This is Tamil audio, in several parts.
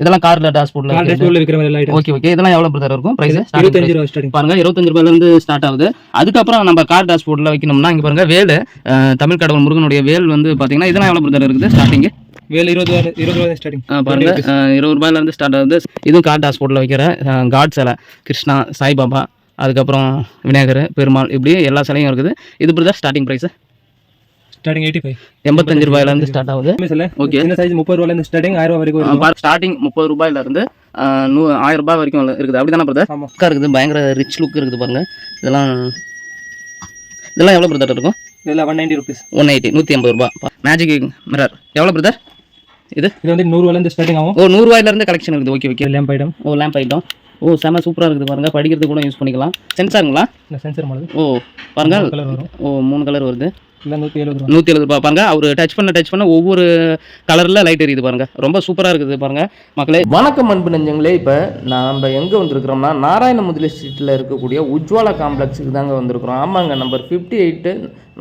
இதெல்லாம் கார்ல டேஷ்போர்ட்ல ஓகே ஓகே இதெல்லாம் எவ்வளவு பிரதர் இருக்கும்? பிரைஸ் இருபத்தஞ்சு ரூபா ஸ்டார்டிங் பாருங்க இருபத்தஞ்சு ரூபாயில இருந்து ஸ்டார்ட் ஆகுது. அதுக்கப்புறம் நம்ம கார் டேஷ்போர்ட்ல வைக்கணும்னா இங்க பாருங்க வேலு தமிழ் கடவுள் முருகனுடைய வேல் வந்து பாத்தீங்கன்னா இதெல்லாம் எவ்வளவு பிரதர் இருக்குது? ஸ்டார்டிங் வேலை இருபது ரூபா இருபது ரூபா ஸ்டார்டிங் பாருங்க இருபது ரூபாயில இருந்து ஸ்டார்ட் ஆகுது. இதுவும் கார் டேஷ்போர்ட்ல வைக்கிற காட் சிலை கிருஷ்ணா சாய்பாபா அதுக்கப்புறம் விநாயகர் பெருமாள் இப்படி எல்லா சிலையும் இருக்குது. இது brother starting price starting eighty five எண்பத்தஞ்சு ரூபாயில இருந்து ஸ்டார்ட் ஆகுது. Okay. சின்ன சைஸ் முப்பது ரூபாயில இருந்து ஸ்டார்டிங் ஆயிரம் ரூபா வரைக்கும். ஸ்டார்டிங் முப்பது ரூபாயில இருந்து அஹ், நூ ஆயிரம் ரூபாய் வரைக்கும் இருக்குது. அப்படிதானே பிரதர் ஆமா. லுக்காக இருக்குது பயங்கர ரிச் லுக் இருக்குது பாருங்க. இதெல்லாம் இதெல்லாம் எவ்வளோ பிரதர் இருக்கும்? இதெல்லாம் one ninety rupees one eighty நூற்றி ஐம்பது ரூபா மேஜிக் மிரர் எவ்வளோ பிரதர் இது? இது வந்து நூறு ரூபாயில இருந்து ஸ்டார்டிங் ஆகும். ஓ நூறுரூவாயிலேருந்து கலெக்ஷன் இருக்குது. ஓகே ஓகே லேம்ப் ஐட்டம் ஓ லேம்ப் ஐட்டம் ஓ செம சூப்பராக இருக்குது பாருங்க. படிக்கிறதுக்கு கூட யூஸ் பண்ணிக்கலாம். சென்சாருங்களா இந்த சென்சர் மாடல். ஓ பாருங்க. கலர் வரும். ஓ மூணு கலர் வருது. நூற்றி எழுபது ரூபா. நூற்றி எழுபது ரூபா. பாருங்க அவர் டச் பண்ண டச் பண்ண ஒவ்வொரு கலரில் லைட் எரியுது பாருங்க. ரொம்ப சூப்பராக இருக்குது பாருங்க மக்களே. வணக்கம் அன்பு நெஞ்சங்களே. இப்போ நம்ம எங்கே வந்திருக்கிறோம்னா நாராயண முதலி ஸ்ட்ரீட்டில் இருக்கக்கூடிய உஜ்வாலா காம்ப்ளெக்ஸுக்கு தாங்க வந்திருக்கிறோம். ஆமாங்க நம்பர் ஃபிஃப்டி எயிட்டு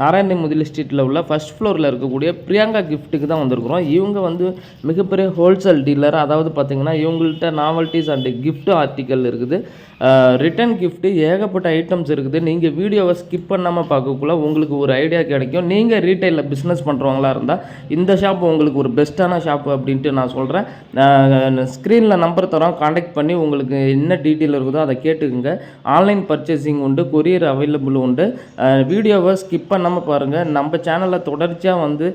நாராயண முதலி ஸ்ட்ரீட்டில் உள்ள ஃபர்ஸ்ட் ஃப்ளோரில் இருக்கக்கூடிய பிரியங்கா கிஃப்ட்டுக்கு தான் வந்திருக்கிறோம். இவங்க வந்து மிகப்பெரிய ஹோல்சேல் டீலர் அதாவது பார்த்தீங்கன்னா இவங்கள்ட்ட நாவல்ட்டிஸ் அண்ட் gift ஆர்டிக்கல் இருக்குது. ரிட்டன் கிஃப்ட்டு ஏகப்பட்ட ஐட்டம்ஸ் இருக்குது. நீங்கள் வீடியோவை ஸ்கிப் பண்ணாமல் பார்க்கக்குள்ள உங்களுக்கு ஒரு ஐடியா கிடைக்கும். நீங்கள் ரீட்டைலில் பிஸ்னஸ் பண்ணுறவங்களா இருந்தால் இந்த ஷாப் உங்களுக்கு ஒரு பெஸ்ட்டான ஷாப் அப்படின்ட்டு நான் சொல்கிறேன் ஸ்க்ரீனில் நம்பர் தரோம் காண்டாக்ட் பண்ணி உங்களுக்கு என்ன டீட்டெயில் இருக்குதோ அதை கேட்டுக்குங்க. ஆன்லைன் பர்ச்சேசிங் உண்டு கொரியர் அவைலபிள் உண்டு. வீடியோவை ஸ்கிப் பண்ணாமல் பாருங்கள் நம்ம சேனலை தொடர்ச்சியாக வந்து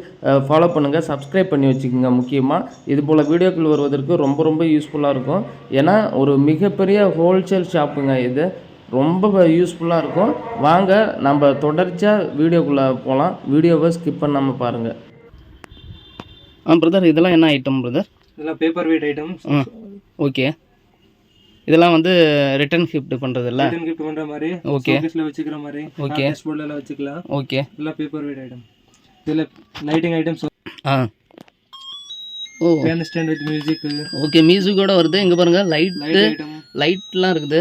ஃபாலோ பண்ணுங்கள் சப்ஸ்கிரைப் பண்ணி வச்சுக்கோங்க முக்கியமாக இது போல் வீடியோக்கள் வருவதற்கு ரொம்ப ரொம்ப யூஸ்ஃபுல்லாக இருக்கும். ஏன்னா ஒரு மிகப்பெரிய ஹோல்சேல் ஷாப்புங்க இது. ரொம்ப யூஸ்ஃபுல்லாக இருக்கும். வாங்க நம்ம தொடர்ச்சியாக வீடியோக்குள்ளே போகலாம் வீடியோவை ஸ்கிப் பண்ணாமல் பாருங்கள் ஆ பிரதர் இதெல்லாம் என்ன ஐட்டம் பிரதர் இதெல்லாம் பேப்பர் வெயிட் ஐட்டம்ஸ் ம் ஓகே இதெல்லாம் வந்து ரிட்டர்ன் கிஃப்ட் பண்ணுறது இல்லை ரிட்டன் கிஃப்ட் பண்ற மாதிரி. ஷோகேஸ்ல வச்சுக்கிற மாதிரி Okay. டேஷ்போர்ட்ல வச்சுக்கலாம். ஓகே இதெல்லாம் பேப்பர் வெயிட் ஐட்டம் இதுல lighting items ah. Fan stand with music okay மியூசிக்கோட வருது. இங்கே பாருங்கள் லைட்டு லைட்லாம் இருக்குது.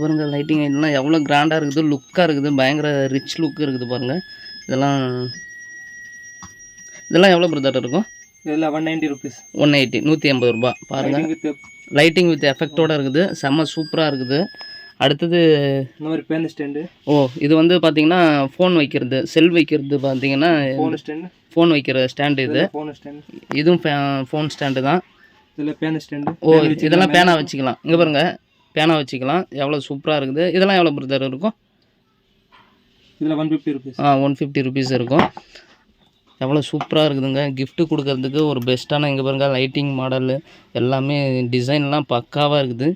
பாருங்க லைட்டிங் ஐட்டம்லாம் எவ்வளோ கிராண்டாக இருக்குது லுக்காக இருக்குது பயங்கர ரிச் லுக் இருக்குது பாருங்கள் இதெல்லாம் இதெல்லாம் எவ்வளோ பிரதர் இருக்கும்? இதெல்லாம் one ninety rupees one eighty நூற்றி ஐம்பது ரூபா பாருங்கள் லைட்டிங் வித் எஃபெக்டோட இருக்குது. செம்ம சூப்பராக இருக்குது. அடுத்தது இந்த மாதிரி பேன் ஸ்டாண்டு. ஓ இது வந்து பார்த்தீங்கன்னா ஃபோன் வைக்கிறது செல் வைக்கிறது பார்த்தீங்கன்னா ஃபோன் ஸ்டாண்ட். ஃபோன் வைக்கிற ஸ்டாண்டு இது. Phone stand. இதுவும் ஃபோன் ஸ்டாண்டு தான். இதுல பேன் ஸ்டாண்டு. ஓ இதெல்லாம் பேனா வச்சுக்கலாம். இங்கே பாருங்க பேனா வச்சுக்கலாம். எவ்வளோ சூப்பராக இருக்குது. இதெல்லாம் எவ்வளோ பிரதர் இருக்கும்? இதுல ஒன் ஃபிஃப்டி ருபீஸ் ஆ ஒன் ஃபிஃப்டி ருபீஸ் இருக்கும். எவ்வளோ சூப்பராக இருக்குதுங்க. gift கொடுக்கறதுக்கு ஒரு பெஸ்ட்டான இங்கே பாருங்க லைட்டிங் மாடலு எல்லாமே டிசைன்லாம் பக்காவாக இருக்குது.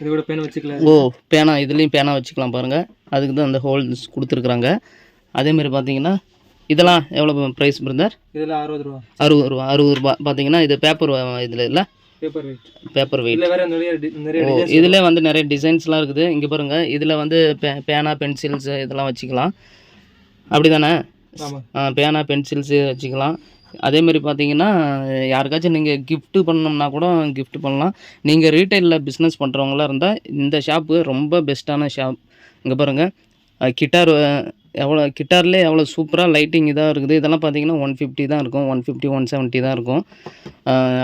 இது கூட பேன் வச்சுக்கலாம் ஓ பேனா இதுலேயும் பேனா வச்சுக்கலாம் பாருங்கள் அதுக்கு தான் அந்த ஹோல்ஸ் கொடுத்துருக்குறாங்க. அதேமாரி பார்த்தீங்கன்னா இதெல்லாம் எவ்வளோ ப்ரைஸ் பிரதர் இதுல அறுபது ரூபா. அறுபது ரூபா அறுபது ரூபா. பார்த்தீங்கன்னா இது பேப்பர் இதில் இல்லை? பேப்பர் வெயிட் பேப்பர் வெயிட் இதுல வந்து நிறைய டிசைன்ஸ்லாம் இருக்குது. இங்கே பாருங்க இதில் வந்து பே பேனா பென்சில்ஸ் இதெல்லாம் வச்சுக்கலாம். அப்படி தானே பேனா பென்சில்ஸு வச்சுக்கலாம். அதேமாரி பார்த்தீங்கன்னா யாருக்காச்சும் நீங்கள் கிஃப்ட்டு பண்ணோம்னா கூட கிஃப்ட் பண்ணலாம். நீங்கள் ரீட்டைலில் பிஸ்னஸ் பண்ணுறவங்களா இருந்தால் இந்த ஷாப்பு ரொம்ப பெஸ்ட்டான ஷாப் இங்கே பாருங்கள் கிட்டார் எவ்வளோ கிட்டார்லேயே எவ்வளோ சூப்பராக லைட்டிங் இதாக இருக்குது. இதெல்லாம் பார்த்தீங்கன்னா ஒன் ஃபிஃப்டி தான் இருக்கும். ஒன் ஃபிஃப்டி ஒன் செவன்ட்டி தான் இருக்கும்.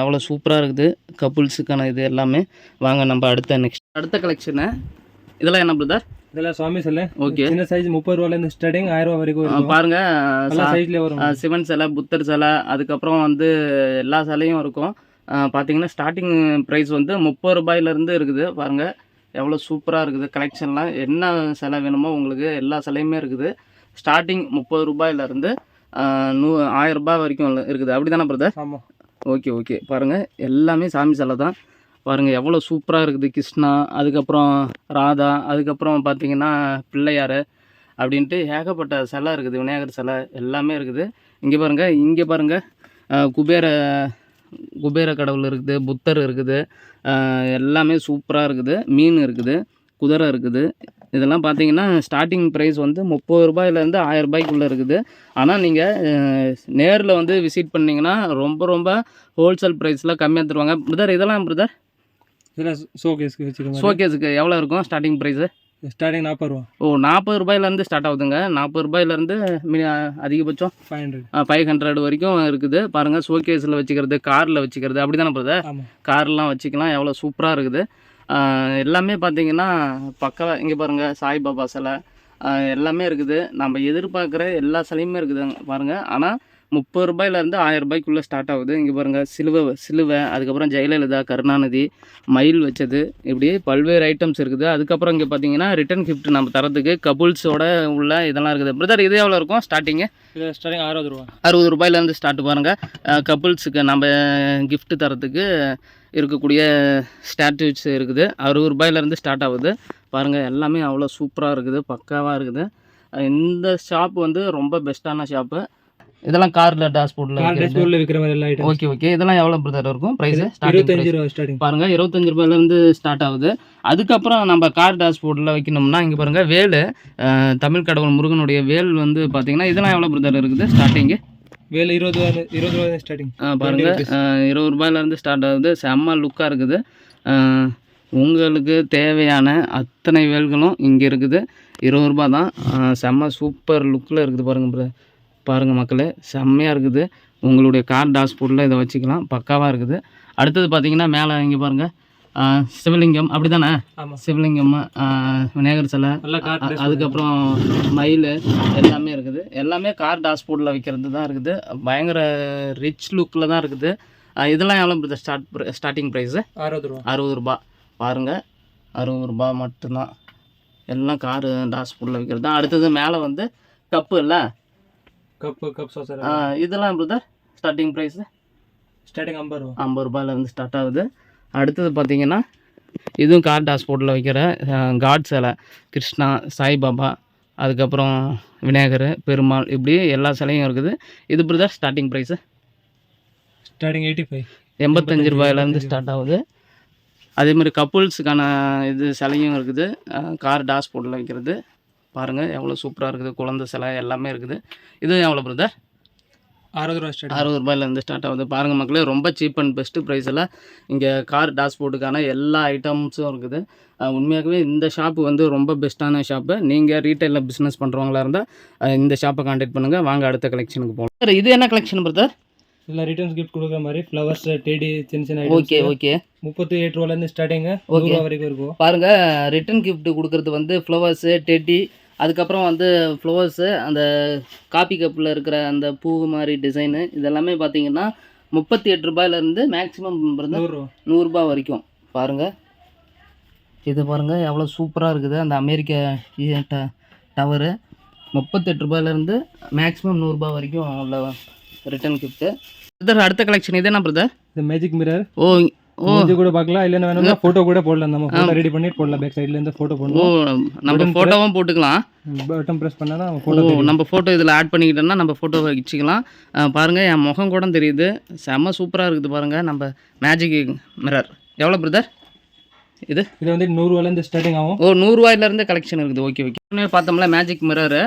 எவ்வளோ சூப்பராக இருக்குது. கப்புள்ஸுக்கான இது எல்லாமே. வாங்க நம்ம அடுத்த நெக்ஸ்ட் அடுத்த கலெக்ஷனு இதெல்லாம் என்ன பிரதர் இதெல்லாம் சுவாமி சிலை. ஓகே சின்ன சைஸ் முப்பது ரூபாயில இருந்து ஸ்டார்டிங் ஆயிரம் ரூபா வரைக்கும் பாருங்க எல்லா சா- சைஸ்ல வரும். ஆஹ் சிவன் சிலை புத்தர் சிலை அதுக்கப்புறம் வந்து எல்லா சிலையும் இருக்கும். பார்த்தீங்கன்னா ஸ்டார்டிங் ப்ரைஸ் வந்து முப்பது ரூபாயிலேருந்து இருக்குது. பாருங்கள் எவ்வளோ சூப்பராக இருக்குது. கலெக்ஷன்லாம் என்ன சிலை வேணுமோ உங்களுக்கு எல்லா சிலையுமே இருக்குது. ஸ்டார்டிங் முப்பது ரூபாயிலேருந்து நூ ஆயிரம் ரூபாய் வரைக்கும் இருக்குது. அப்படி தானே பிரதர் ஓகே ஓகே பாருங்கள் எல்லாமே சாமி சிலை தான். பாருங்கள் எவ்வளோ சூப்பராக இருக்குது கிருஷ்ணா அதுக்கப்புறம் ராதா அதுக்கப்புறம் பார்த்தீங்கன்னா பிள்ளையார் அப்படின்ட்டு ஏகப்பட்ட சிலை இருக்குது விநாயகர் சிலை எல்லாமே இருக்குது. இங்கே பாருங்கள் இங்கே பாருங்கள் குபேர குபேர கடவுள் இருக்குது புத்தர் இருக்குது எல்லாமே சூப்பராக இருக்குது மீன் இருக்குது குதிரை இருக்குது. இதெல்லாம் பார்த்தீங்கன்னா ஸ்டார்டிங் ப்ரைஸ் வந்து முப்பது ரூபாயிலேருந்து ஆயிரம் ரூபாய்க்குள்ளே இருக்குது. ஆனால் நீங்கள் நேரில் வந்து விசிட் பண்ணிங்கன்னா ரொம்ப ரொம்ப ஹோல்சேல் ப்ரைஸில் கம்மியாக தருவாங்க. பிரதர் இதெல்லாம் பிரதர் இதுல ஷோகேஸ்க்கு வச்சுக்க மாதிரி? ஷோகேஸுக்கு எவ்வளோ இருக்கும் ஸ்டார்டிங் ப்ரைஸு ஸ்டார்டிங் நாற்பது ரூபா. ஓ நாற்பது ரூபாயிலேருந்து ஸ்டார்ட் ஆகுதுங்க. நாற்பது ரூபாயிலேருந்து மினி அதிகபட்சம் ஃபைவ் ஹண்ட்ரட் ஃபைவ் ஹண்ட்ரட் வரைக்கும் இருக்குது. பாருங்கள் ஷோகேஸில் வச்சுக்கிறது காரில் வச்சுக்கிறது அப்படி தானே பிரதர் கார்லாம் வச்சுக்கலாம் எவ்வளோ சூப்பராக இருக்குது. எல்லாமே பார்த்தீங்கன்னா பக்கம் இங்கே பாருங்கள் சாய்பாபா சிலை எல்லாமே இருக்குது. நம்ம எதிர்பார்க்குற எல்லா சிலையுமே இருக்குது பாருங்கள் ஆனால் முப்பது ரூபாயிலேருந்து ஆயிரம் ரூபாய்க்குள்ளே ஸ்டார்ட் ஆகுது. இங்கே பாருங்கள் சிலுவை சிலுவை அதுக்கப்புறம் ஜெயலலிதா கருணாநிதி மயில் வச்சது. இப்படி பல்வேறு ஐட்டம்ஸ் இருக்குது. அதுக்கப்புறம் இங்கே பார்த்தீங்கன்னா ரிட்டன் gift நம்ம தரத்துக்கு கபுல்ஸோட உள்ள இதெல்லாம் இருக்குது. பிரதர் இது எவ்வளோ இருக்கும் ஸ்டார்டிங்கு இது ஸ்டார்டிங் அறுபது ரூபா. அறுபது ரூபாயிலேருந்து ஸ்டார்ட் பாருங்கள் கப்புள்ஸுக்கு நம்ம gift தரத்துக்கு இருக்கக்கூடிய ஸ்டாட்டுஸ் இருக்குது. அறுபது ரூபாயிலேருந்து ஸ்டார்ட் ஆகுது. பாருங்கள் எல்லாமே அவ்வளோ சூப்பராக இருக்குது. பக்காவாக இருக்குது. இந்த ஷாப் வந்து ரொம்ப பெஸ்ட்டான ஷாப்பு இதெல்லாம் காரில் டேஷ்போர்டில் மாதிரி ஐட்டம் ஓகே ஓகே இதெல்லாம் எவ்வளோ பிரதர் இருக்கும்? ப்ரைஸு இருபத்தஞ்சு ரூபா ஸ்டார்டிங் பாருங்கள் இருபத்தஞ்சு ரூபாயிலேருந்து ஸ்டார்ட் ஆகுது. அதுக்கப்புறம் நம்ம கார் டாஷ்போர்ட்டில் வைக்கணும்னா இங்கே பாருங்கள் வேல் தமிழ் கடவுள் முருகனுடைய வேல் வந்து பார்த்தீங்கன்னா இதெல்லாம் எவ்வளோ பிரதர் இருக்குது? ஸ்டார்டிங்கு வேலை இருபது ரூபா இருபது ரூபா ஸ்டார்டிங் பாருங்க இருபது ரூபாயிலேருந்து ஸ்டார்ட் ஆகுது. செம்ம லுக்காக இருக்குது. உங்களுக்கு தேவையான அத்தனை வேல்களும் இங்கே இருக்குது. இருபது ரூபா தான். செம்ம சூப்பர் லுக்கில் இருக்குது பாருங்கள் ப்ர பாருங்கள் மக்களே செம்மையாக இருக்குது. உங்களுடைய கார் டாஷ்போர்ட்டில் இதை வச்சுக்கலாம். பக்காவாக இருக்குது. அடுத்தது பார்த்தீங்கன்னா மேலே இங்கே பாருங்கள் சிவலிங்கம். அப்படி தானே சிவலிங்கம் விநாயகர் சிலை. அதுக்கப்புறம் மயில் எல்லாமே இருக்குது. எல்லாமே கார் டாஷ்போர்ட்டில் வைக்கிறது தான் இருக்குது. பயங்கர ரிச் லுக்கில் தான் இருக்குது. இதெல்லாம் எவ்வளோ பிரதர் ஸ்டார்ட் ஸ்டார்டிங் ப்ரைஸு அறுபது ரூபா. அறுபது ரூபா. பாருங்கள் அறுபது ரூபா மட்டும்தான். எல்லாம் காரு டாஷ்போர்ட்டில் வைக்கிறது தான். அடுத்தது மேலே வந்து கப்பு இல்லை கப்பு கப் சோசர் இதெல்லாம் பிரதர் ஸ்டார்டிங் ப்ரைஸு ஸ்டார்டிங் ஐம்பது ரூபா. ஐம்பது ரூபாயிலேருந்து ஸ்டார்ட் ஆகுது. அடுத்தது பார்த்தீங்கன்னா இதுவும் கார் டாஸ்போர்ட்டில் வைக்கிற காட் சிலை கிருஷ்ணா சாய்பாபா அதுக்கப்புறம் விநாயகர் பெருமாள் இப்படி எல்லா சிலையும் இருக்குது. இது brother starting price starting eighty five எண்பத்தஞ்சு ரூபாயிலேருந்து ஸ்டார்ட் ஆகுது. அதே மாதிரி கப்புள்ஸுக்கான இது சிலையும் இருக்குது. கார் டாஸ்போர்ட்டில் வைக்கிறது. பாருங்கள் எவ்வளோ சூப்பராக இருக்குது குழந்தை சிலை எல்லாமே இருக்குது. இதுவும் எவ்வளோ பிரதர் அறுபது ரூபா ஸ்டார்டிங் அறுபது ரூபாயிலேருந்து ஸ்டார்ட் ஆகுது. பாருங்கள் மக்களே ரொம்ப சீப் அண்ட் பெஸ்ட்டு ப்ரைஸில் இங்கே கார் டாஷ்போர்ட்டுக்கான எல்லா ஐட்டம்ஸும் இருக்குது. உண்மையாகவே இந்த ஷாப்பு வந்து ரொம்ப பெஸ்ட்டான ஷாப்பு நீங்கள் ரீட்டைலில் பிஸ்னஸ் பண்ணுறவங்களா இருந்தால் இந்த ஷாப்பை காண்டாக்ட் பண்ணுங்கள் வாங்க அடுத்த கலெக்ஷனுக்கு போகலாம் சார் இது என்ன கலெக்ஷன் பிரதர் இல்லை ரிட்டர்ன்ஸ் கிஃப்ட் கொடுக்குற மாதிரி ஃப்ளவர்ஸ் டெடி சின்ன சின்ன ஓகே ஓகே முப்பத்தி எட்டு ரூபாலேருந்து ஸ்டார்டிங்கு. நூறுரூவா வரைக்கும் இருக்கும். பாருங்கள் ரிட்டன் gift கொடுக்குறது வந்து ஃப்ளவர்ஸு டெட்டி அதுக்கப்புறம் வந்து ஃப்ளவர்ஸு அந்த காப்பி கப்பில் இருக்கிற அந்த பூ மாதிரி டிசைனு இதெல்லாமே பார்த்தீங்கன்னா முப்பத்தி எட்டு ரூபாயிலேருந்து மேக்ஸிமம் நூறுரூபா வரைக்கும். பாருங்கள் இது பாருங்கள் எவ்வளோ சூப்பராக இருக்குது. அந்த அமெரிக்க டவரு முப்பத்தெட்டு ரூபாயிலேருந்து மேக்ஸிமம் நூறுரூபா வரைக்கும் உள்ள ரிட்டன் கிஃப்ட்டு பிரதர் அடுத்த கலெக்ஷன் இது என்ன பிரதர் இந்த மேஜிக் மிரர் ஓ மூஞ்சி கூட பார்க்கலாம் இல்லைன்னா வேணும்னா ஃபோட்டோ கூட போடலாம். நம்ம ஃபோட்டோ ரெடி பண்ணி போடலாம். பேக் சைடுல இருந்து ஃபோட்டோ போடணும். நம்ம ஃபோட்டோவும் போட்டுக்கலாம். பட்டன் ப்ரெஸ் பண்ணா ஃபோட்டோ நம்ம ஃபோட்டோ இதில் ஆட் பண்ணிக்கிட்டோம்னா நம்ம ஃபோட்டோ வச்சுக்கலாம். அஹ் பாருங்க என் முகம் கூட தெரியுது. செம்ம சூப்பராக இருக்குது பாருங்க. நம்ம மேஜிக் மிரர் எவ்வளோ பிரதர் இது? இது வந்து நூறுரூவாலேருந்து ஸ்டார்டிங் ஆகும். ஓ நூறுரூவாயிலேருந்து கலெக்ஷன் இருக்குது. ஓகே ஓகே பார்த்தோம்ல மேஜிக் மிரரு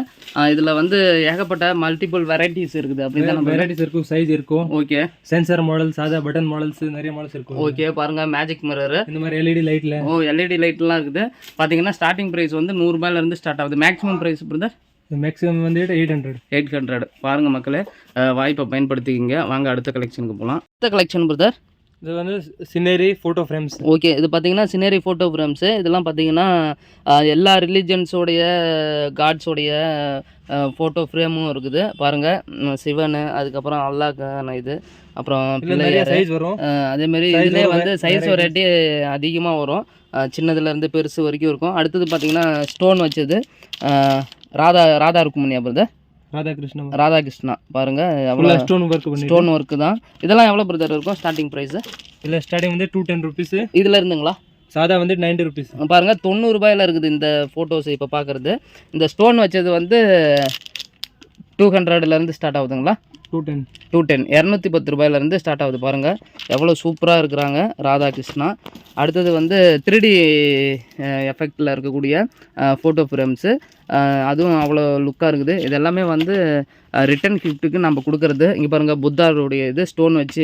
இதில் வந்து ஏகப்பட்ட மல்டிபிள் வெரைட்டிஸ் இருக்குது அப்படி தான் நம்ம வெரைட்டிஸ் இருக்கும் சைஸ் இருக்கும். ஓகே சென்சார் மாடல் சாதா பட்டன் மாடல்ஸ் நிறைய மாடல்ஸ் இருக்கும். ஓகே பாருங்க மேஜிக் மிரரு இந்த மாதிரி எல்இடி லைட்ல ஓ எல்இடி லைட்லாம் இருக்குது. பார்த்தீங்கன்னா ஸ்டார்டிங் ப்ரைஸ் வந்து நூறுரூபாயிலேருந்து ஸ்டார்ட் ஆகுது. மேக்ஸிமம் ப்ரைஸ் பிரதர் மேக்ஸிமம் வந்துட்டு எயிட் ஹண்ட்ரட் எயிட் ஹண்ட்ரட் பாருங்கள் மக்களே. வாய்ப்பை பயன்படுத்திக்கிங்க. வாங்க அடுத்த கலெக்ஷனுக்கு போகலாம் அடுத்த கலெக்ஷன் பிரதர் இது வந்து சினரி ஃபோட்டோ ஃப்ரேம்ஸ் ஓகே இது பார்த்தீங்கன்னா சினரி ஃபோட்டோ ஃப்ரேம்ஸு இதெல்லாம் பார்த்தீங்கன்னா எல்லா ரிலீஜன்ஸோடைய காட்ஸோடைய ஃபோட்டோ ஃப்ரேமும் இருக்குது. பாருங்கள் சிவன் அதுக்கப்புறம் அல்லாக்கான இது அப்புறம் சைஸ் வரும். அஹ், அதே மாதிரி Size இதுலேயே வந்து சைஸ். வெரைட்டி அதிகமாக வரும். சின்னதுலேருந்து பெருசு வரைக்கும் இருக்கும். அடுத்தது பார்த்தீங்கன்னா ஸ்டோன் வச்சது. ராதா ராதா ருக்குமணியா பிரதர் ராதாகிருஷ்ணன் ராதாகிருஷ்ணா பாருங்கள் எவ்வளோ ஸ்டோன் ஒர்க் ஸ்டோன் ஒர்க்கு தான். இதெல்லாம் எவ்வளோ பிரதர் இருக்கும் ஸ்டார்டிங் ப்ரைஸு இல்லை ஸ்டார்டிங் வந்து டூ டென் ருபீஸ் இதில் இருந்துங்களா? சாதா வந்து நைன்டி ருபீஸ் பாருங்க தொண்ணூறு ரூபாயில இருக்குது இந்த ஃபோட்டோஸ் இப்போ பார்க்குறது இந்த ஸ்டோன் வச்சது வந்து டூ ஹண்ட்ரட்லேருந்து ஸ்டார்ட் ஆகுதுங்களா? டூ டென் டூ டென் இரநூத்தி பத்து ரூபாயிலேருந்து ஸ்டார்ட் ஆகுது பாருங்கள் எவ்வளோ சூப்பராக இருக்கிறாங்க ராதாகிருஷ்ணா. அடுத்தது வந்து த்ரீடி எஃபெக்டில் இருக்கக்கூடிய ஃபோட்டோ ஃப்ரேம்ஸு அதுவும் அவ்வளோ லுக்காக இருக்குது. இது எல்லாமே வந்து ரிட்டன் கிஃப்ட்டுக்கு நம்ம கொடுக்குறது. இங்கே பாருங்கள் புத்தாருடைய இது ஸ்டோன் வச்சு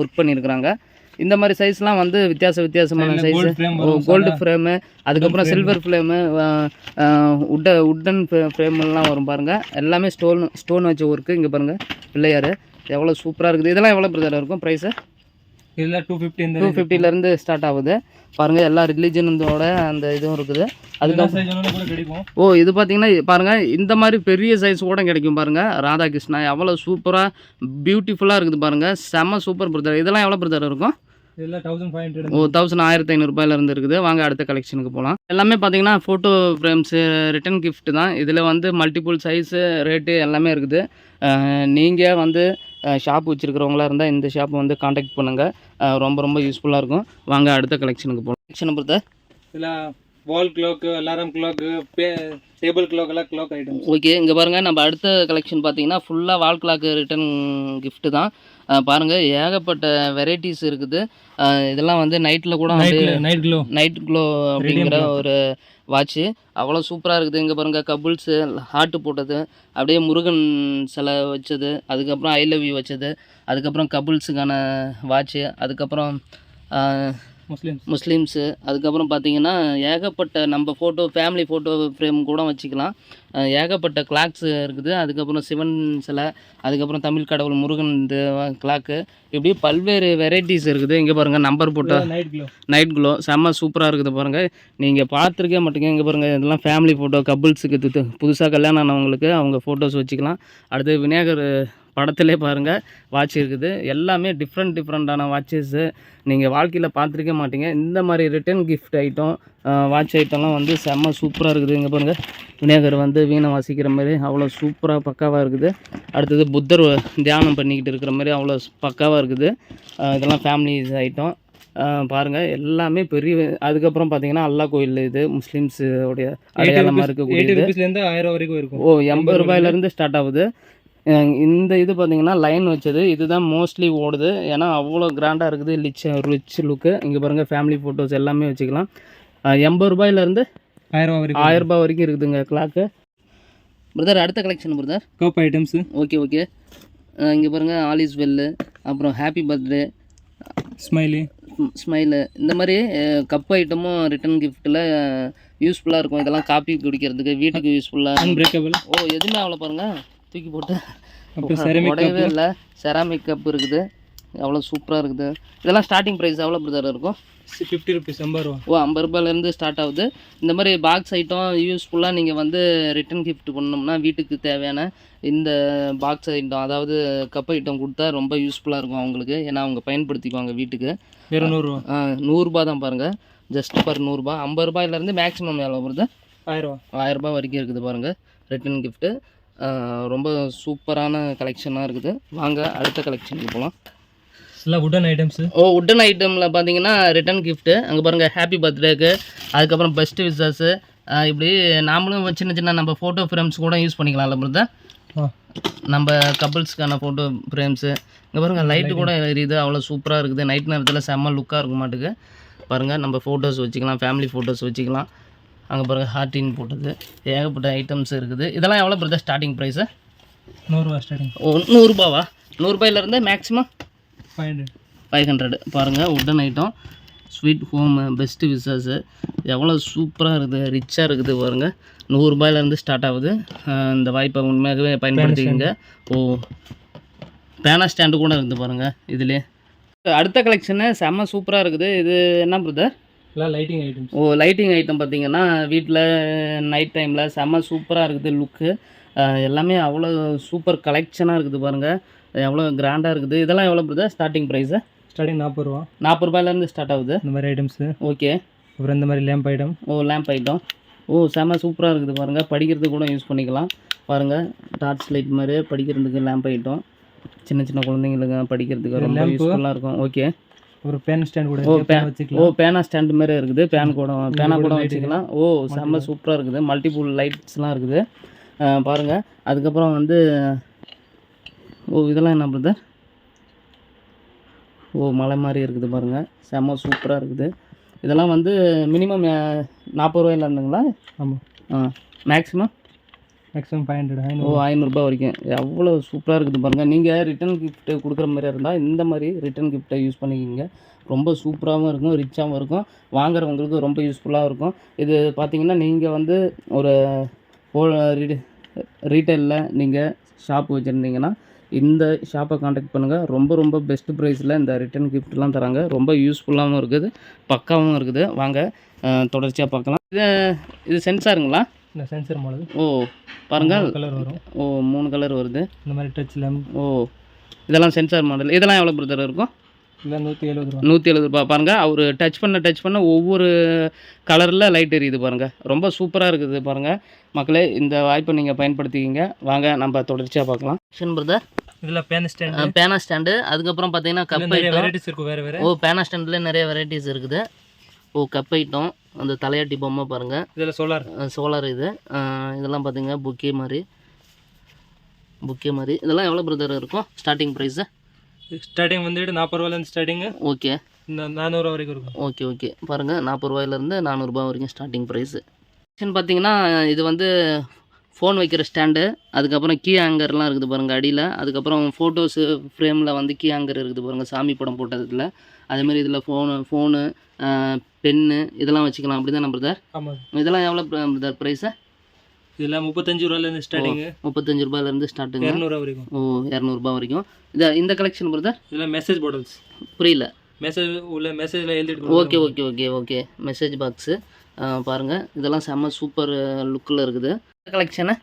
ஒர்க் பண்ணியிருக்கிறாங்க. இந்த மாதிரி சைஸ்லாம் வந்து வித்தியாச வித்தியாசமான சைஸ் கோல்ட் ஃப்ரேம் அதுக்கப்புறம் சில்வர் ஃப்ரேமு உட்ட உட்டன் ஃப்ரேம்லாம் வரும் பாருங்கள் எல்லாமே ஸ்டோன் ஸ்டோன் வச்ச ஒர்க்கு இங்கே பாருங்கள் பிள்ளையார். எவ்வளோ சூப்பராக இருக்குது. இதெல்லாம் எவ்வளோ பிரதர் இருக்கும் ப்ரைஸு இதுல டூ ஃபிஃப்டி டூ ஃபிஃப்டிலேருந்து ஸ்டார்ட் ஆகுது. பாருங்கள் எல்லா ரிலீஜனோட அந்த இதுவும் இருக்குது. அதுக்கு ஓ இது பார்த்தீங்கன்னா பாருங்கள் இந்த மாதிரி பெரிய சைஸ் கூட கிடைக்கும் பாருங்கள் ராதாகிருஷ்ணா எவ்வளோ சூப்பராக பியூட்டிஃபுல்லாக இருக்குது பாருங்கள் செம்ம சூப்பர் பிரதர் இதெல்லாம் எவ்வளோ பிரதர் இருக்கும்? ஓ தௌசண்ட் ஆயிரத்தி ஐநூறுபாயிலேருந்து இருக்குது. வாங்க அடுத்த கலெக்ஷனுக்கு போகலாம் எல்லாமே பார்த்தீங்கன்னா ஃபோட்டோ ஃப்ரேம்ஸு ரிட்டன் gift தான். இதில் வந்து மல்டிபிள் சைஸு ரேட்டு எல்லாமே இருக்குது. நீங்கள் வந்து ஷாப் வச்சுருக்கிறவங்களா இருந்தால் இந்த ஷாப்பை வந்து காண்டாக்ட் பண்ணுங்கள் ரொம்ப ரொம்ப யூஸ்ஃபுல்லாக இருக்கும். வாங்க அடுத்த கலெக்ஷனுக்கு போகலாம் கலெக்ஷனை பொறுத்த இதுல wall clock alarm clock table clock எல்லாம் கிளாக் ஐட்டம் ஓகே இங்கே பாருங்கள் நம்ம அடுத்த கலெக்ஷன் பார்த்தீங்கன்னா ஃபுல்லாக வால் கிளாக்கு ரிட்டன் gift தான் பாருங்க ஏகப்பட்ட வெரைட்டிஸ் இருக்குது. இதெல்லாம் வந்து நைட்டில் கூட நைட் வந்து நைட் க்ளோ நைட் க்ளோ அப்படிங்கிற ஒரு வாட்ச்சு அவ்வளோ சூப்பராக இருக்குது. இங்கே பாருங்கள் கபுள்ஸு ஹார்ட்டு போட்டது. அப்படியே முருகன் சிலை வச்சது. அதுக்கப்புறம் ஐ லவ் யூ வச்சது. அதுக்கப்புறம் கபுள்ஸுக்கான வாட்ச்சு அதுக்கப்புறம் முஸ்லீம்ஸு. அதுக்கப்புறம் பார்த்தீங்கன்னா ஏகப்பட்ட நம்ம ஃபோட்டோ ஃபேமிலி ஃபோட்டோ ஃப்ரேம் கூட வச்சுக்கலாம். ஏகப்பட்ட கிளாக்ஸ் இருக்குது. அதுக்கப்புறம் சிவன் சிலை அதுக்கப்புறம் தமிழ் கடவுள் முருகன் இந்த கிளாக்கு இப்படி பல்வேறு வெரைட்டிஸ் இருக்குது. இங்கே பாருங்கள் நம்பர் போட்ட நைட் க்ளோ நைட் க்ளோ செம்ம சூப்பராக இருக்குது பாருங்கள் நீங்கள் பார்த்துருக்கே மாட்டீங்க. இங்கே பாருங்கள் இதெல்லாம் ஃபேமிலி ஃபோட்டோ கப்புள்ஸுக்கு புதுசாக கல்யாணம் ஆனவங்களுக்கு அவங்க ஃபோட்டோஸ் வச்சுக்கலாம். அடுத்து விநாயகர் படத்திலே பாருங்கள் வாட்ச் இருக்குது. எல்லாமே டிஃப்ரெண்ட் டிஃப்ரெண்ட்டான வாட்சஸ்ஸு நீங்கள் வாழ்க்கையில் பார்த்துருக்கே மாட்டீங்க. இந்த மாதிரி ரிட்டன் கிஃப்ட் ஐட்டம் வாட்ச் ஐட்டம்லாம் வந்து செம்ம சூப்பராக இருக்குது. இங்கே பாருங்கள் விநாயகர் வந்து வீணை வாசிக்கிற மாதிரி அவ்வளோ சூப்பராக பக்காவாக இருக்குது. அடுத்தது புத்தர் தியானம் பண்ணிக்கிட்டு இருக்கிற மாதிரி அவ்வளோ பக்காவாக இருக்குது. இதெல்லாம் ஃபேமிலி ஐட்டம் பாருங்கள் எல்லாமே பெரிய அதுக்கப்புறம் பார்த்தீங்கன்னா அல்லா கோயில் இது முஸ்லீம்ஸ் உடைய அடையாளமாக இருக்கக்கூடியது. ஆயிரம் வரைக்கும் இருக்கும். ஓ எண்பது ரூபாயிலேருந்து ஸ்டார்ட் ஆகுது. இந்த இது பார்த்தீங்கன்னா லைன் வச்சது. இதுதான் மோஸ்ட்லி ஓடுது. ஏன்னா அவ்வளோ கிராண்டாக இருக்குது. ரிச் ரிச் லுக்கு இங்கே பாருங்கள் ஃபேமிலி ஃபோட்டோஸ் எல்லாமே வச்சுக்கலாம். எண்பது ரூபாயிலேருந்து ஆயிரம் வரைக்கும் ஆயிரம் ரூபாய் வரைக்கும் இருக்குதுங்க கிளாக்கு பிரதர் அடுத்த collection brother cup items okay okay இங்கே பாருங்கள் ஆல் இஸ் வெல்லு அப்புறம் ஹாப்பி பர்த்டே ஸ்மைலி ஸ்மைலு இந்த மாதிரி கப் ஐட்டமும் ரிட்டன் கிஃப்ட்டில் யூஸ்ஃபுல்லாக இருக்கும். இதெல்லாம் காப்பி குடிக்கிறதுக்கு வீட்டுக்கு யூஸ்ஃபுல்லாக அன்பிரேக்கபிள் ஓ எதுவுமே அவ்வளோ பாருங்க. தூக்கி போட்டு உடையவே இல்லை. செராமிக் கப் இருக்குது. எவ்வளோ சூப்பராக இருக்குது. இதெல்லாம் ஸ்டார்டிங் ப்ரைஸ் எவ்வளோ பிரதர் இருக்கும்? ஃபிஃப்டி ருபீஸ் ஐம்பது ரூபா. ஓ ஐம்பது ரூபாயிலேருந்து ஸ்டார்ட் ஆகுது. இந்த மாதிரி பாக்ஸ் ஐட்டம் யூஸ்ஃபுல்லாக நீங்கள் வந்து ரிட்டன் gift பண்ணோம்னா வீட்டுக்கு தேவையான இந்த பாக்ஸ் ஐட்டம் அதாவது கப் ஐட்டம் கொடுத்தா ரொம்ப யூஸ்ஃபுல்லாக இருக்கும் அவங்களுக்கு. ஏன்னா அவங்க பயன்படுத்திக்குவாங்க வீட்டுக்கு. வெறும் நூறுரூவா ஆ, நூறுரூபா தான் பாருங்கள் ஜஸ்ட் பர் நூறுரூபா ஐம்பது ரூபாயிலேருந்து மேக்ஸிமம் எவ்வளோ வருது? ஆயிரம் ரூபா. ஆயிரம் ரூபாய் வரைக்கும் இருக்குது பாருங்கள் ரிட்டன் கிஃப்ட்டு ரொம்ப சூப்பரான கலெக்ஷனாக இருக்குது. வாங்க அடுத்த கலெக்ஷனுக்கு போகலாம் எல்லாம் உடன் ஐட்டம்ஸ் ஓ உட்டன் ஐட்டமில் பார்த்தீங்கன்னா ரிட்டன் கிஃப்ட்டு அங்கே பாருங்கள் ஹாப்பி பர்த்டேக்கு அதுக்கப்புறம் பெஸ்ட் விசஸ்ஸு இப்படி நாமளும் சின்ன சின்ன நம்ம ஃபோட்டோ ஃப்ரேம்ஸ் கூட யூஸ் பண்ணிக்கலாம்ல பிரதர்? நம்ம கப்புள்ஸ்க்கான ஃபோட்டோ ஃப்ரேம்ஸு இங்கே பாருங்கள் லைட்டு கூட எரியுது அவ்வளோ சூப்பராக இருக்குது. நைட் நேரத்தில் செம்ம லுக்காக இருக்க மாட்டுக்கு. பாருங்கள் நம்ம ஃபோட்டோஸ் வச்சுக்கலாம் ஃபேமிலி ஃபோட்டோஸ் வச்சுக்கலாம். அங்கே பாருங்கள் ஹார்டின் போட்டது. ஏகப்பட்ட ஐட்டம்ஸ் இருக்குது. இதெல்லாம் எவ்வளோ பிரதர் ஸ்டார்டிங் ப்ரைஸு நூறுரூவா ஸ்டார்டிங் ஓ நூறுரூபாவா? நூறுரூபாயிலேருந்து maximum five hundred five hundred பாருங்கள் உடன் item sweet home best wishes எவ்வளோ சூப்பராக இருக்குது ரிச்சாக இருக்குது பாருங்கள் நூறுரூபாயிலேருந்து ஸ்டார்ட் ஆகுது. இந்த வாய்ப்பை உண்மையாகவே பயன்படுத்திக்கங்க. ஓ பேனா ஸ்டாண்டு கூட இருக்குது பாருங்கள் இதுலேயே. அடுத்த கலெக்ஷனு செம்ம சூப்பராக இருக்குது. இது என்ன பிரதர் லைட்டிங் ஐட்டம்ஸ் ஓ லைட்டிங் ஐட்டம் பார்த்தீங்கன்னா வீட்டில் நைட் டைமில் செம்ம சூப்பராக இருக்குது லுக்கு எல்லாமே அவ்வளோ சூப்பர் கலெக்ஷனாக இருக்குது பாருங்கள் எவ்வளோ கிராண்டாக இருக்குது. இதெல்லாம் எவ்வளோ பிரதர் ஸ்டார்டிங் ப்ரைஸு ஸ்டார்டிங் நாற்பது ரூபா. நாற்பது ரூபாயிலேருந்து ஸ்டார்ட் ஆகுது. இந்த மாதிரி ஐட்டம்ஸு ஓகே அப்புறம் இந்த மாதிரி லேம்ப் ஐட்டம் ஓ லேம்ப் ஐட்டம் ஓ செம சூப்பராக இருக்குது பாருங்கள் படிக்கிறதுக்கு கூட யூஸ் பண்ணிக்கலாம். பாருங்கள் டார்ச் லைட் மாதிரி படிக்கிறதுக்கு லேம்ப் ஐட்டம் சின்ன சின்ன குழந்தைங்களுக்கு படிக்கிறதுக்கு ரொம்ப. யூஸ்ஃபுல்லாக இருக்கும். ஓகே ஒரு பென் ஸ்டாண்ட் கூட ஓ இருக்கு, பே pen ஓ வச்சுக்கலாம் பேனா ஸ்டாண்ட் மாதிரி இருக்குது பேன் கூட பேனா கூட வச்சுக்கலாம். ஓ செம்ம சூப்பராக இருக்குது. மல்டிபிள் லைட்ஸ்லாம் இருக்குது. அஹ் பாருங்க. அதுக்கப்புறம் வந்து ஓ இதெல்லாம் என்ன பிரதர் ஓ மலை மாதிரி இருக்குது பாருங்க. செம்ம சூப்பராக இருக்குது. இதெல்லாம் வந்து மினிமம் நாற்பது ரூபாயில இருந்துங்களா? ஆமாம் ஆ மேக்ஸிமம் மேக்ஸிமம் ஃபைவ் ஹண்ட்ரட் ஓ ஐநூறுரூபா வரைக்கும். எவ்வளோ சூப்பராக இருக்குது பாருங்கள் நீங்கள் ரிட்டன் கிஃப்ட்டு கொடுக்குற மாதிரி இருந்தால் இந்த மாதிரி ரிட்டன் கிஃப்ட்டை யூஸ் பண்ணிக்கிங்க. ரொம்ப சூப்பராகவும் இருக்கும் ரிச்சாகவும் இருக்கும். வாங்குறவங்களுக்கு ரொம்ப யூஸ்ஃபுல்லாக இருக்கும். இது பார்த்தீங்கன்னா நீங்கள் வந்து ஒரு ரீட்டைலில் நீங்கள் ஷாப் வச்சுருந்தீங்கன்னா இந்த ஷாப்பை காண்டாக்ட் பண்ணுங்கள் ரொம்ப ரொம்ப பெஸ்ட் ப்ரைஸில் இந்த ரிட்டன் கிஃப்ட்லாம் தராங்க. ரொம்ப யூஸ்ஃபுல்லாகவும் இருக்குது பக்காவும் இருக்குது. வாங்க தொடர்ச்சியாக பார்க்கலாம். இது இது சென்சாருங்களா இந்த சென்சர் மாடல் ஓ பாருங்கள் கலர் வரும். ஓ மூணு கலர் வருது. இந்த மாதிரி டச் லேம்ப் ஓ இதெல்லாம் சென்சார் மாடல் இதெல்லாம் எவ்வளோ பிரதர் இருக்கும்? இல்லை நூற்றி எழுபது ரூபா. நூற்றி எழுபது ரூபா. பாருங்கள் அவர் டச் பண்ண டச் பண்ண ஒவ்வொரு கலரில் லைட் எரியுது பாருங்கள் ரொம்ப சூப்பராக இருக்குது பாருங்கள் மக்களே இந்த வாய்ப்பை நீங்கள் பயன்படுத்திக்கிங்க. வாங்க நம்ம தொடர்ச்சியாக பார்க்கலாம். கிஷன் பிரதர் இதில் பேன் ஸ்டாண்ட் பேனா ஸ்டாண்டு அதுக்கப்புறம் பார்த்தீங்கன்னா கப் ஐட்டம் வெரைட்டிஸ் இருக்கும் வேறு வேறு. ஓ பேனா ஸ்டாண்டில் நிறைய வெரைட்டிஸ் இருக்குது. ஓ கப் ஐட்டம் அந்த தலையாட்டி பொம்மை பாருங்கள் இதில் சோலார். சோலார் இது. இதெல்லாம் பார்த்தீங்க புக்கே மாதிரி. புக்கே மாதிரி. இதெல்லாம் எவ்வளோ பிரதர் இருக்கும்? ஸ்டார்டிங் ப்ரைஸு ஸ்டார்டிங் வந்துட்டு நாற்பது ரூபாலேருந்து ஸ்டார்டிங்கு ஓகே இந்த நானூறுரூவா வரைக்கும் இருக்கும். ஓகே ஓகே பாருங்கள் நாற்பது ரூபாயிலேருந்து நானூறுரூபா வரைக்கும் ஸ்டார்டிங் ப்ரைஸு பார்த்தீங்கன்னா இது வந்து ஃபோன் வைக்கிற ஸ்டாண்டு அதுக்கப்புறம் கீ ஹேங்கர்லாம் இருக்குது பாருங்கள் அடியில். அதுக்கப்புறம் ஃபோட்டோஸு ஃப்ரேமில் வந்து கீ ஹேங்கர் இருக்குது பாருங்கள் சாமி படம் போட்டதில். அதேமாதிரி இதில் ஃபோனு ஃபோனு பென்னு இதெல்லாம் வச்சுக்கலாம் அப்படி தான் பிரதர் ஆமாம் இதெல்லாம் எவ்வளோ பிரதர் ப்ரைஸு இதில் முப்பத்தஞ்சு ரூபாலேருந்து ஸ்டார்டிங்கு முப்பத்தஞ்சு ரூபாயிலேருந்து ஸ்டார்ட்டுங்க இரநூறுவா வரைக்கும். ஓ இரநூறுபா வரைக்கும். இந்த இந்த கலெக்ஷன் பிரதர் இதில் மெசேஜ் பாட்டில்ஸ் புரியல. மெசேஜ் உள்ள மெசேஜில் எழுதிட்டு okay okay okay okay message box பாருங்கள் இதெல்லாம் செம்ம சூப்பர் லுக்கில் இருக்குது. கலெக்ஷனு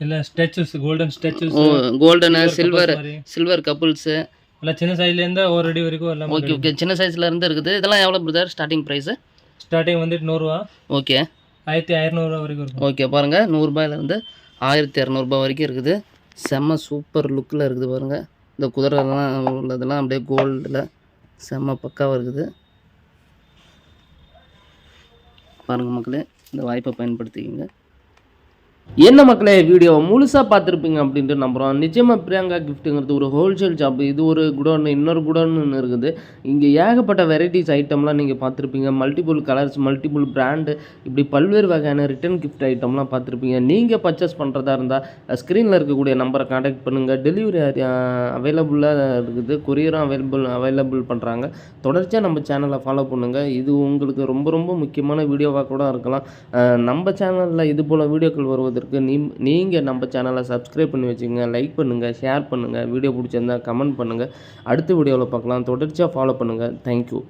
இல்லை ஸ்டாச்சுஸ் கோல்டன் ஸ்டாச்சுஸ் ஓ கோல்டனு சில்வர் சில்வர் கப்புள்ஸு எல்லாம் சின்ன சைஸ்லேருந்து ஒரு அடி வரைக்கும் எல்லாம் ஓகே ஓகே சின்ன சைஸில் இருந்து இருக்குது. இதெல்லாம் எவ்வளோ பிரதர் ஸ்டார்டிங் ப்ரைஸு ஸ்டார்டிங் வந்துட்டு நூறுரூவா ஓகே ஆயிரத்தி ஐநூறுரூவா வரைக்கும் இருக்கும். ஓகே பாருங்கள் நூறுரூபாயிலேருந்து ஆயிரத்தி இரநூறுபா வரைக்கும் இருக்குது. செம்ம சூப்பர் லுக்கில் இருக்குது பாருங்கள் இந்த குதிரைலாம் உள்ளதெல்லாம் அப்படியே கோல்டில் செம்ம பக்காவாக இருக்குது. பாருங்கள் மக்களே இந்த வாய்ப்பை பயன்படுத்திக்கிங்க. என்ன மக்களே வீடியோ முழுசாக பார்த்துருப்பீங்க அப்படின்ட்டு நம்புகிறோம் நிச்சயமாக பிரியங்கா கிஃப்ட்டுங்கிறது ஒரு ஹோல்சேல் ஷாப் இது ஒரு குடோன் இன்னொரு குடோன்னு இருக்குது. இங்கே ஏகப்பட்ட வெரைட்டிஸ் ஐட்டம்லாம் நீங்கள் பார்த்துருப்பீங்க. மல்டிபிள் கலர்ஸ் மல்டிபிள் பிராண்டு இப்படி பல்வேறு வகையான ரிட்டன் கிஃப்ட் ஐட்டம்லாம் பார்த்துருப்பீங்க. நீங்கள் பர்ச்சேஸ் பண்ணுறதா இருந்தால் ஸ்க்ரீனில் இருக்கக்கூடிய நம்பரை காண்டாக்ட் பண்ணுங்கள் டெலிவரி அவைலபிளாக இருக்குது. கொரியரும் அவைலபிள் அவைலபிள் பண்ணுறாங்க தொடர்ச்சியாக நம்ம சேனலை ஃபாலோ பண்ணுங்கள் இது உங்களுக்கு ரொம்ப ரொம்ப முக்கியமான வீடியோவாக கூட இருக்கலாம். நம்ம சேனலில் இது போல் வீடியோக்கள் வருவதற்கு நீ நீங்கள் நம்ம சேனலை சப்ஸ்கிரைப் பண்ணி வச்சுக்கோங்க லைக் பண்ணுங்கள் ஷேர் பண்ணுங்கள் வீடியோ பிடிச்சிருந்தா கமெண்ட் பண்ணுங்கள் அடுத்த வீடியோவில் பார்க்கலாம். தொடர்ச்சியாக ஃபாலோ பண்ணுங்கள் தேங்க்யூ